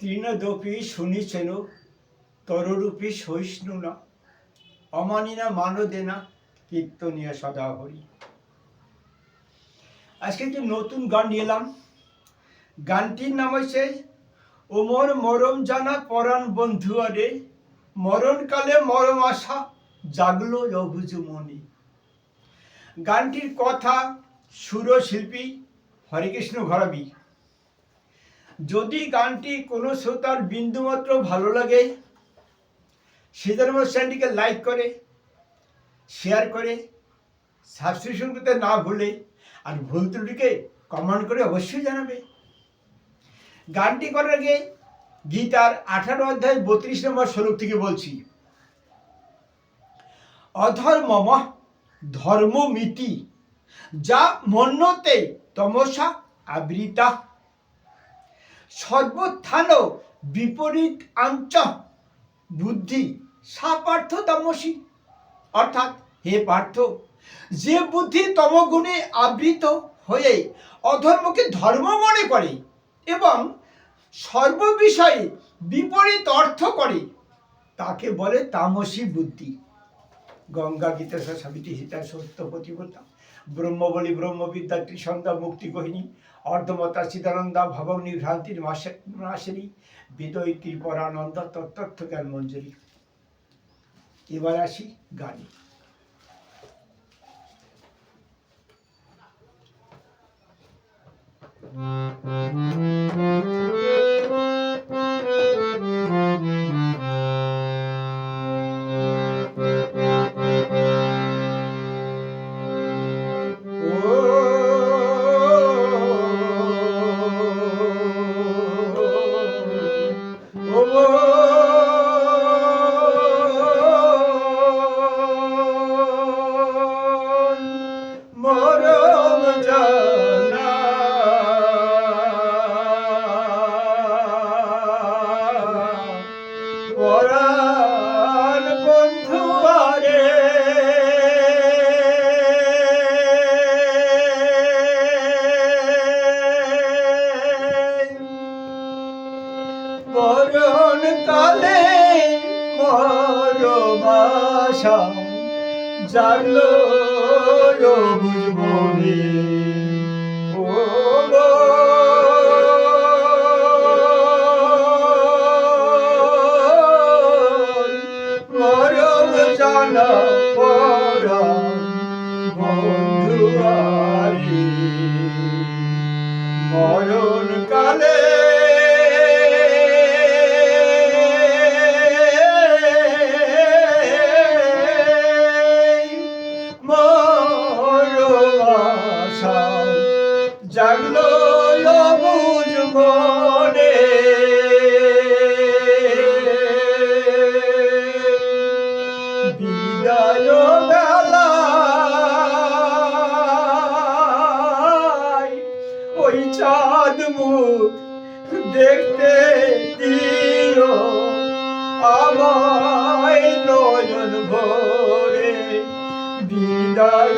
তৃণদপি শুনিছেন, তররূপী সহিষ্ণু না। অমানিনা মানদেনা কীর্তনিয়া সদা হরি আজকে একটি নতুন গান এলাম। গানটির নাম হয়েছে ওমর মরম জানা পরাণ বন্ধু আরে, মরণকালে মরম আশা জাগলো অভুজ মনি গানটির কথা সুর শিল্পী হরেকৃষ্ণ ঘরাবি যদি গানটি কোনো শ্রোতার বিন্দুমাত্র ভালো লাগে সেদের চ্যানেলটিকে লাইক করে শেয়ার করে সাবস্ক্রিপশন করতে না ভুলে আর ভুল ত্রুটিকে কমেন্ট করে অবশ্যই জানাবে। গানটি করার আগে গীতার আঠারো অধ্যায় বত্রিশ নম্বর শ্লোক থেকে বলছি অধর্মম ধর্মমিতি যা মন্যতে তমসা আবৃতা সর্বোত্থান বিপরীত আঞ্চ বুদ্ধি সা পার্থ তামসী। অর্থাৎ হে পার্থ, যে বুদ্ধি তমগুণে আবৃত হয়ে অধর্মকে ধর্ম মনে করে এবং সর্ববিষয়ে বিপরীত অর্থ করে, তাকে বলে তামসী বুদ্ধি। গঙ্গা, গীতা সাবিত্রী সীতা সত্য প্রতিপত্তা। ব্রহ্মবলী, ব্রহ্মবিদ্যা, ত্রিসন্ধ্যা, মুক্তি গহিনী, অর্ধমতা চিদানন্দা, ভবনী ভ্রান্তির নাশিনী বিদয় ত্রিপরানন্দ তত্ত্ব জ্ঞান মঞ্জুরি এবার আসি গানে। মরম মরমাশা জাগলো বুঝবনে ও মরম জানা চাঁদ মুখ দেখতে দিও। আমায় নয়ন ভরে বিদায়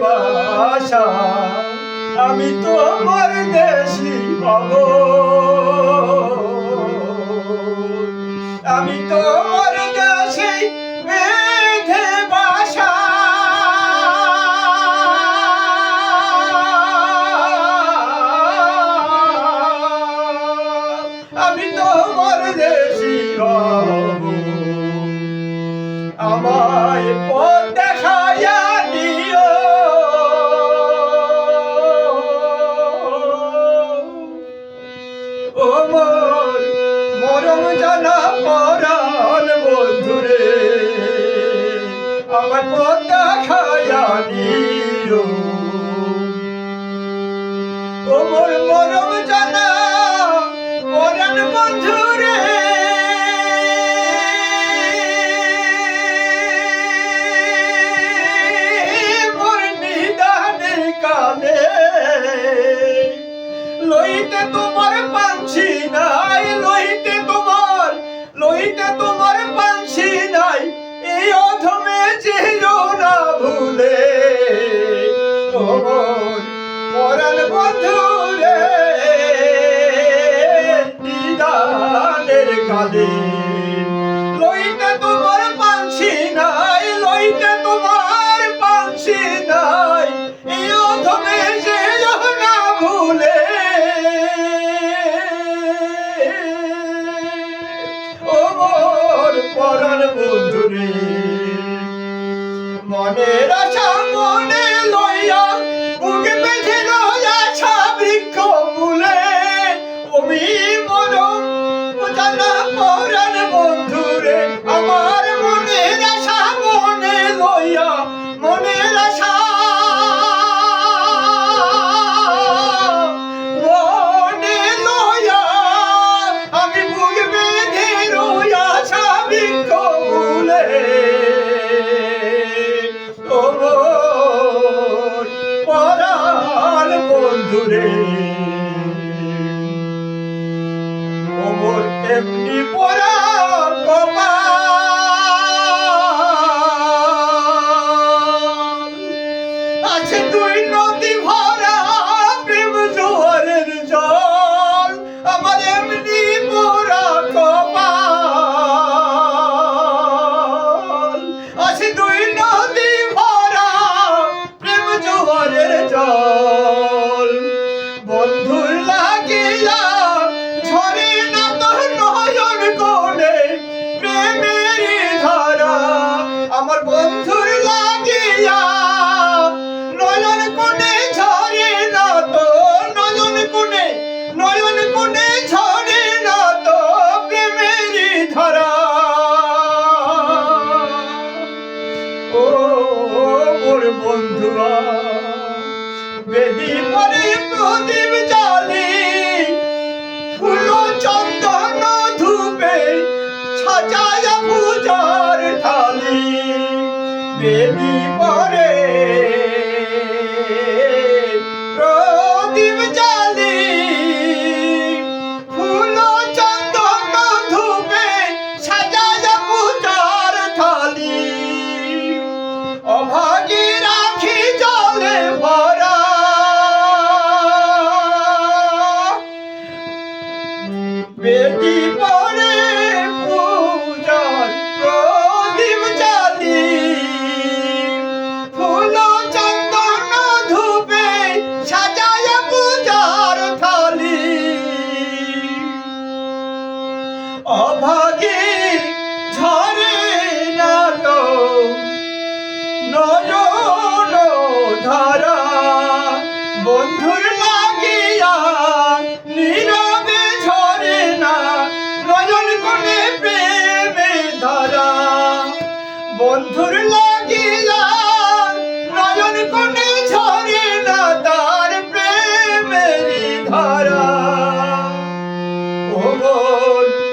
ভালোবাসা আমি তো আমার দেশি বাবু আমি তো আমার তোমার পাঞ্ছি নাই, লইতে তোমার লইতে তোমার পাঞ্ছি নাই। এই অধমে যেও না ভুলে পরাণ বন্ধু রে কালে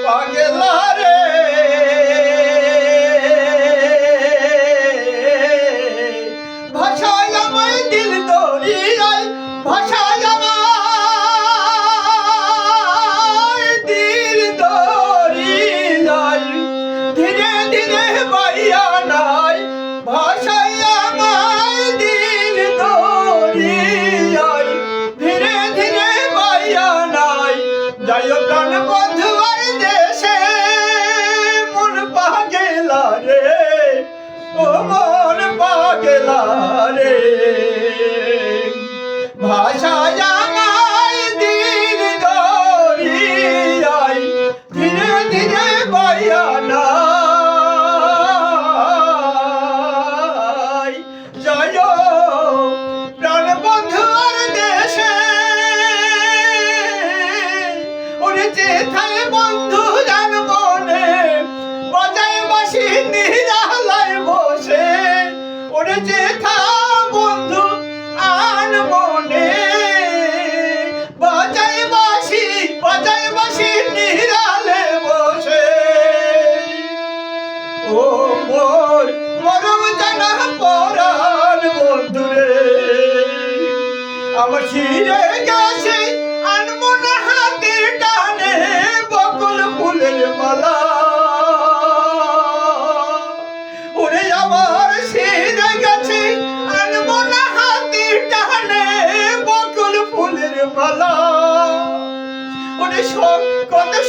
পাগলা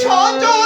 সজ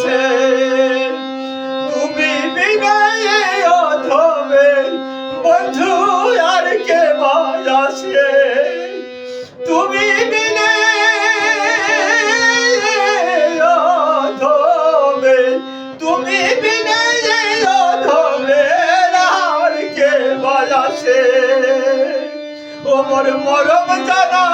গেছে তুমি বিনয়ে অথবে বন্ধু, আর কে আসে? তুমি বিনে অথবে তুমি বিনয়ে অথবে আর কে আসে? ওমর মরম জানা।